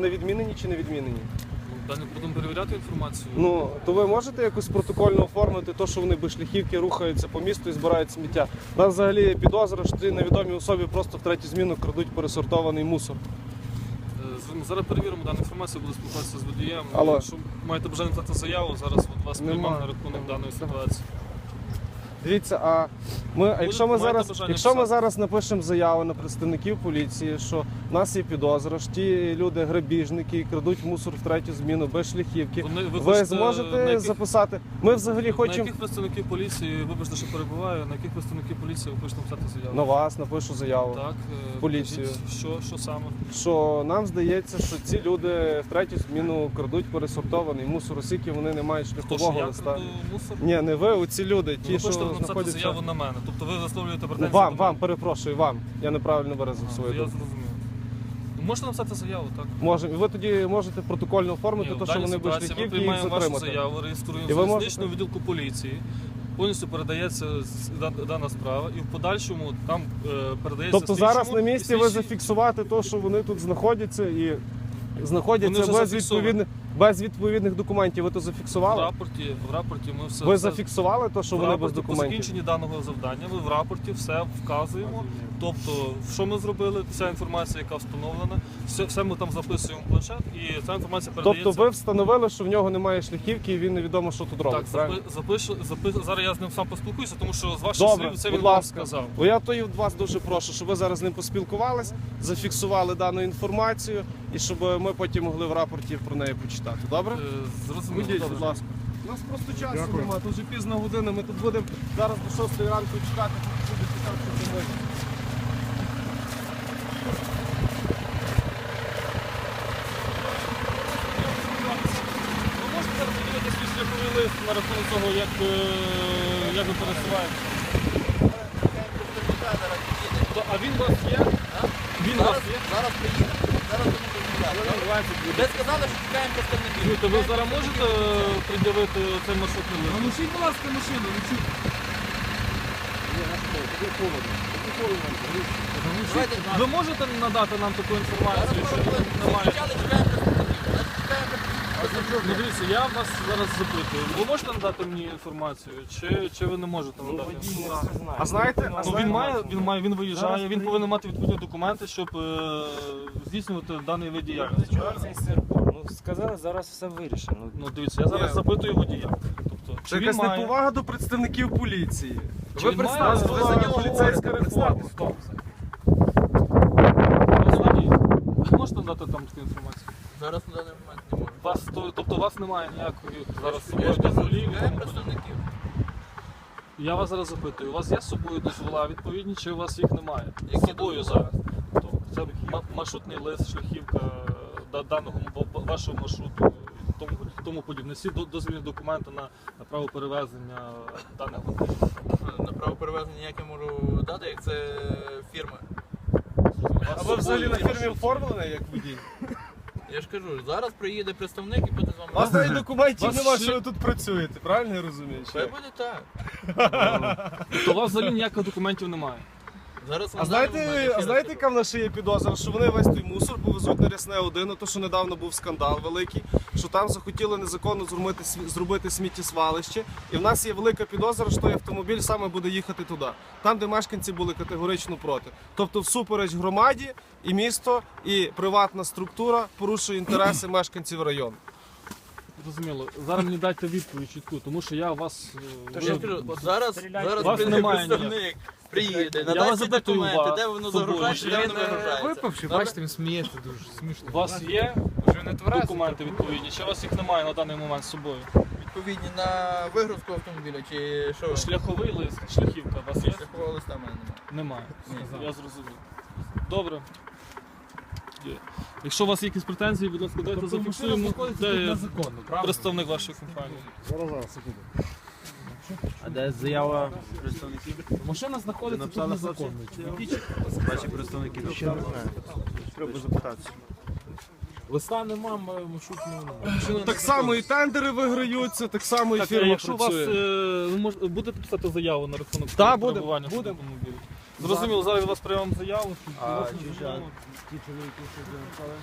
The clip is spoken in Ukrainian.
Вони відмінені чи не відмінені? Ну, Далі будемо перевіряти інформацію. Ну, то ви можете якось протокольно оформити те, що вони без шляхівки рухаються по місту і збирають сміття. У нас взагалі є підозра, що ті невідомі особі просто в третю зміну крадуть пересортований мусор. Е, Зараз перевіримо дану інформацію, буду спілкуватися з водієм. Алло. Якщо маєте бажання написати заяву, зараз от вас Нема. приймемо на рахунок даної ситуації. Дивіться, а ми, а якщо ми маєте зараз, бажання якщо ми писати? зараз напишемо заяву на представників поліції, що в нас є підозра, що ті люди грабіжники крадуть мусор в третю зміну без шляхівки. Вони- ви Ви хочете, на зможете яких- записати? Ми взагалі На хочемо яких представників поліції, вибачте, що перебуваю, на яких представників поліції ви хочете написати заяву? на вас напишу заяву. Так, е, Поліцію. покажіть, Що, що саме? Що нам здається, що ці люди в третю зміну крадуть пересортований мусор, оскільки вони не мають шляхового я листа. краду мусор? Ні, не ви, оці люди, Ну, ті, ви що хочете написати знаходяться. заяву на мене. Тобто ви висловлюєте Ну, претензії вам, до вам, перепрошую, вам. Я неправильно виразив А, свою Я думку. зрозумів. Можете написати заяву, так? Може, І ви тоді можете протокольно оформити, Ні, то, в що даній вони вийшли ситуації ми і їх приймаємо вашу затримати. заяву, реєструємо І в ви залізничному можете- відділку поліції. Повністю передається дана справа, і в подальшому там е, передається Тобто зараз на слідчому, місці і ви слідчий- зафіксувати те, що вони тут знаходяться і знаходяться Вони вже без зафіксовані. відповідних, без відповідних документів. Ви то в зафіксували? рапорті, в рапорті ми все Ви все- зафіксували те, що в вони без рапорті по документів? закінченні даного завдання. Ми в рапорті все вказуємо. Тобто, що ми зробили, вся інформація, яка встановлена, все, все ми там записуємо в планшет, і ця інформація передається. Тобто ви встановили, що в нього немає шляхівки і він невідомо, що тут робить. Так, правильно? запи, запишу, запис, зараз я з ним сам поспілкуюся, тому що з ваших Добре, слів це будь він вам ласка. сказав. Бо я то і від вас дуже прошу, щоб ви зараз з ним поспілкувались, зафіксували дану інформацію і щоб ми потім могли в рапорті про неї почитати. Добре? Е, Зрозуміло. Ходіть, добре. будь ласка. У нас просто часу немає, тут вже пізна година, ми тут будемо зараз до 6 ранку чекати, поки буде чекати ми. Ви можете подивитися свій шляховий лист на рахунок того, як, е, як ви пересуваєтеся? А він у вас є? Він у вас Зараз, є? зараз приїде. Зараз. Ви сказали, що чекаємо представників. Чуєте, ви зараз можете е, пред'явити цей маршрутний лист? Лишіть, будь ласка, машину. Давайте, Ви можете надати нам таку інформацію, що немає? Чекаємо Ну дивіться, я вас зараз запитую. Ви можете надати мені інформацію, чи, чи ви не можете надати інформацію? А знаєте, а Ну, знаєте, він має, він має, він виїжджає, він повинен мати відповідні документи, щоб е, здійснювати даний вид діяльності. Ну, сказали, зараз все вирішено. Ну дивіться, я зараз Ні. запитую водія. Тобто, це чи він якась має... неповага до представників поліції. Чи Ви він представте, має- ви за нього поліцейська реформа. Водій. Ви можете надати там таку інформацію? Зараз на даний момент не можу. Вас, то- тобто у вас немає ніякої зараз з Я собою дозволів? чекаємо представників. Я вас зараз запитую, у вас є з собою дозвола відповідні, чи у вас їх немає? З Які собою зараз. Тобто це ма- маршрутний лист, шляхівка да- даного м- вашого маршруту тому, тому подібне. Всі до- дозвільні документи на, на право перевезення даних вантажів. На право перевезення ніяк можу дати, як це фірма. А ви взагалі на фірмі оформлені як водій? Я ж кажу, зараз приїде представник і буде з У вами. вас навіть документів Вас нема, ще- що ви тут працюєте, правильно я розумію? чи як? буде так. То у вас взагалі ніяких документів немає. Зараз А знаєте, а знаєте, яка в нас ще є підозра? Що вони весь той мусор повезуть на рясне 1, то що недавно був скандал великий, що там захотіли незаконно зробити, зробити сміттєсвалище. І в нас є велика підозра, що той автомобіль саме буде їхати туди, там, де мешканці були категорично проти. Тобто, всупереч громаді і місто, і приватна структура порушує інтереси мешканців району. Зрозуміло. Зараз мені дайте відповідь чітку, тому що я вас. е, Я ж кажу, от зараз, зараз Вас прийде немає представник, приїде, Я вас надасть запитую документи, вас де воно собою. загружається, де воно Він е, вигружається. випивши, бачите, він сміється дуже смішно. У вас є Вже не тверезий. документи відповідні, чи у вас їх немає на даний момент з собою? Відповідні на вигрузку автомобіля чи що? Шляховий лист, шляхівка у вас є? Шляхового листа в мене немає. Немає. Ні. Я зрозумів. Добре. Якщо у вас є якісь претензії, будь ласка, дайте зафіксуємо. Де є незаконно, правда? представник вашої компанії? А де заява представників? Машина знаходиться тут незаконно. Ваші представники ще не знаю. Треба запитатися. Листа нема, маршрутного немає. Так само і тендери виграються, так само і Так, а фірма якщо у вас працює. е, ви мож- будете писати заяву на рахунок Так, будемо, перебування автомобіля? Зрозуміло, зараз від вас приймемо заяву. щоб А вас не чи ж зупиняли. ті чоловіки, що записали?